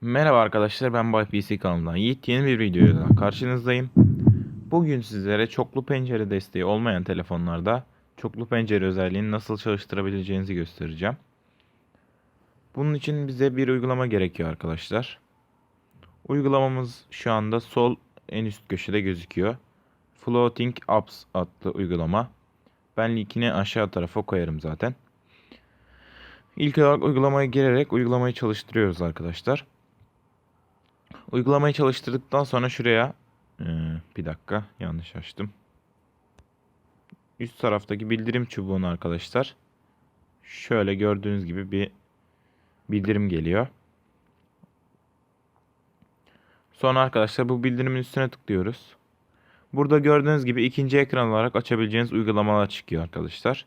Merhaba arkadaşlar ben Bay kanalından Yiğit yeni bir videoyla karşınızdayım. Bugün sizlere çoklu pencere desteği olmayan telefonlarda çoklu pencere özelliğini nasıl çalıştırabileceğinizi göstereceğim. Bunun için bize bir uygulama gerekiyor arkadaşlar. Uygulamamız şu anda sol en üst köşede gözüküyor. Floating Apps adlı uygulama. Ben linkini aşağı tarafa koyarım zaten. İlk olarak uygulamaya girerek uygulamayı çalıştırıyoruz arkadaşlar. Uygulamayı çalıştırdıktan sonra şuraya Ee, bir dakika yanlış açtım. Üst taraftaki bildirim çubuğuna arkadaşlar şöyle gördüğünüz gibi bir bildirim geliyor. Sonra arkadaşlar bu bildirimin üstüne tıklıyoruz. Burada gördüğünüz gibi ikinci ekran olarak açabileceğiniz uygulamalar çıkıyor arkadaşlar.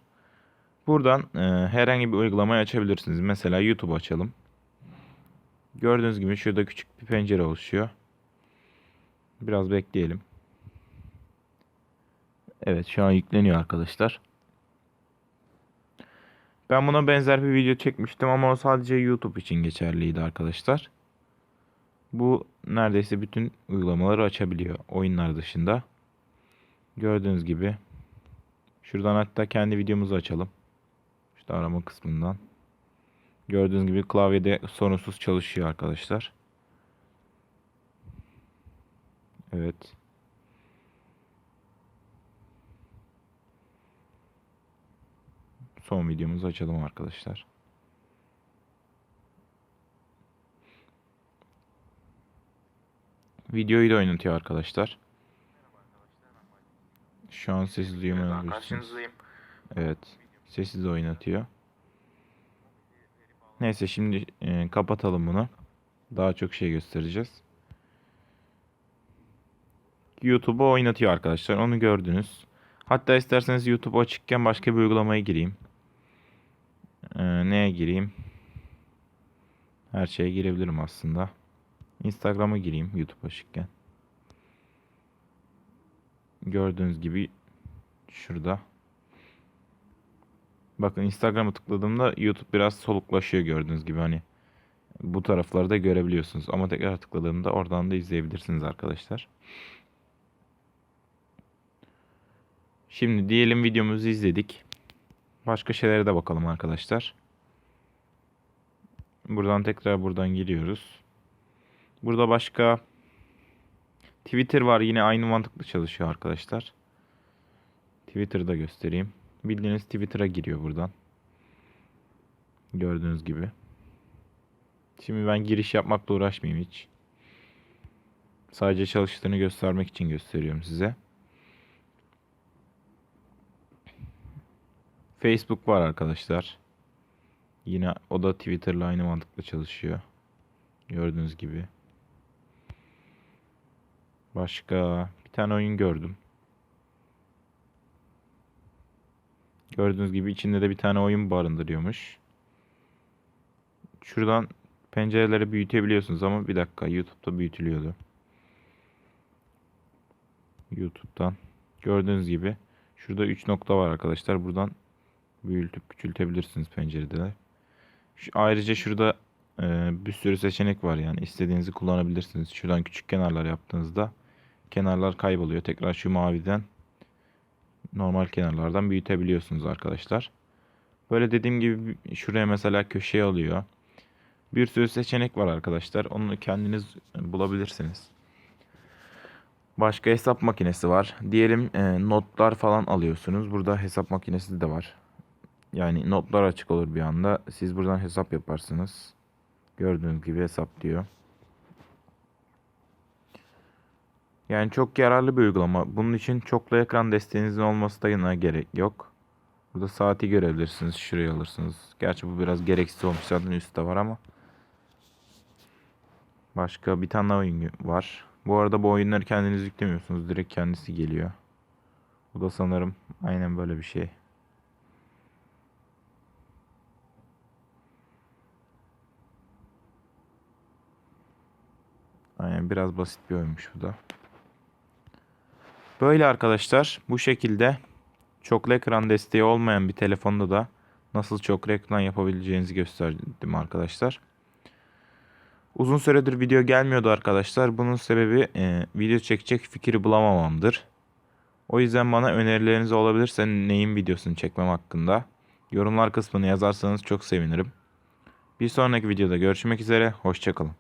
Buradan e, herhangi bir uygulamayı açabilirsiniz. Mesela YouTube açalım. Gördüğünüz gibi şurada küçük bir pencere oluşuyor. Biraz bekleyelim. Evet şu an yükleniyor arkadaşlar. Ben buna benzer bir video çekmiştim ama o sadece YouTube için geçerliydi arkadaşlar. Bu neredeyse bütün uygulamaları açabiliyor oyunlar dışında. Gördüğünüz gibi. Şuradan hatta kendi videomuzu açalım. İşte arama kısmından. Gördüğünüz gibi klavyede sorunsuz çalışıyor arkadaşlar. Evet. Son videomuzu açalım arkadaşlar. Videoyu da oynatıyor arkadaşlar. Şu an duymayabilirsiniz. Karşınızdayım. Evet. Sessiz oynatıyor. Neyse şimdi e, kapatalım bunu. Daha çok şey göstereceğiz. YouTube'u oynatıyor arkadaşlar. Onu gördünüz. Hatta isterseniz YouTube açıkken başka bir uygulamaya gireyim. Ee, neye gireyim? Her şeye girebilirim aslında. Instagram'a gireyim YouTube açıkken. Gördüğünüz gibi şurada. Bakın Instagram'a tıkladığımda YouTube biraz soluklaşıyor gördüğünüz gibi hani bu tarafları da görebiliyorsunuz. Ama tekrar tıkladığımda oradan da izleyebilirsiniz arkadaşlar. Şimdi diyelim videomuzu izledik. Başka şeylere de bakalım arkadaşlar. Buradan tekrar buradan giriyoruz. Burada başka Twitter var. Yine aynı mantıklı çalışıyor arkadaşlar. Twitter'da göstereyim. Bildiğiniz Twitter'a giriyor buradan. Gördüğünüz gibi. Şimdi ben giriş yapmakla uğraşmayayım hiç. Sadece çalıştığını göstermek için gösteriyorum size. Facebook var arkadaşlar. Yine o da Twitter'la aynı mantıkla çalışıyor. Gördüğünüz gibi. Başka bir tane oyun gördüm. Gördüğünüz gibi içinde de bir tane oyun barındırıyormuş. Şuradan pencereleri büyütebiliyorsunuz ama bir dakika YouTube'da büyütülüyordu. YouTube'dan gördüğünüz gibi şurada 3 nokta var arkadaşlar. Buradan büyütüp küçültebilirsiniz pencerede. Şu, ayrıca şurada e, bir sürü seçenek var yani istediğinizi kullanabilirsiniz. Şuradan küçük kenarlar yaptığınızda kenarlar kayboluyor. Tekrar şu maviden normal kenarlardan büyütebiliyorsunuz arkadaşlar. Böyle dediğim gibi şuraya mesela köşeye alıyor. Bir sürü seçenek var arkadaşlar. Onu kendiniz bulabilirsiniz. Başka hesap makinesi var. Diyelim e, notlar falan alıyorsunuz. Burada hesap makinesi de var. Yani notlar açık olur bir anda. Siz buradan hesap yaparsınız. Gördüğünüz gibi hesap diyor. Yani çok yararlı bir uygulama. Bunun için çoklu ekran desteğinizin olması da yine gerek yok. Burada saati görebilirsiniz. Şuraya alırsınız. Gerçi bu biraz gereksiz olmuş. Zaten üstte var ama. Başka bir tane oyun var. Bu arada bu oyunları kendiniz yüklemiyorsunuz. Direkt kendisi geliyor. Bu da sanırım aynen böyle bir şey. Aynen biraz basit bir oyunmuş bu da. Böyle arkadaşlar bu şekilde çoklu ekran desteği olmayan bir telefonda da nasıl çoklu ekran yapabileceğinizi gösterdim arkadaşlar. Uzun süredir video gelmiyordu arkadaşlar. Bunun sebebi e, video çekecek fikri bulamamamdır. O yüzden bana önerileriniz olabilirse neyin videosunu çekmem hakkında yorumlar kısmına yazarsanız çok sevinirim. Bir sonraki videoda görüşmek üzere. Hoşçakalın.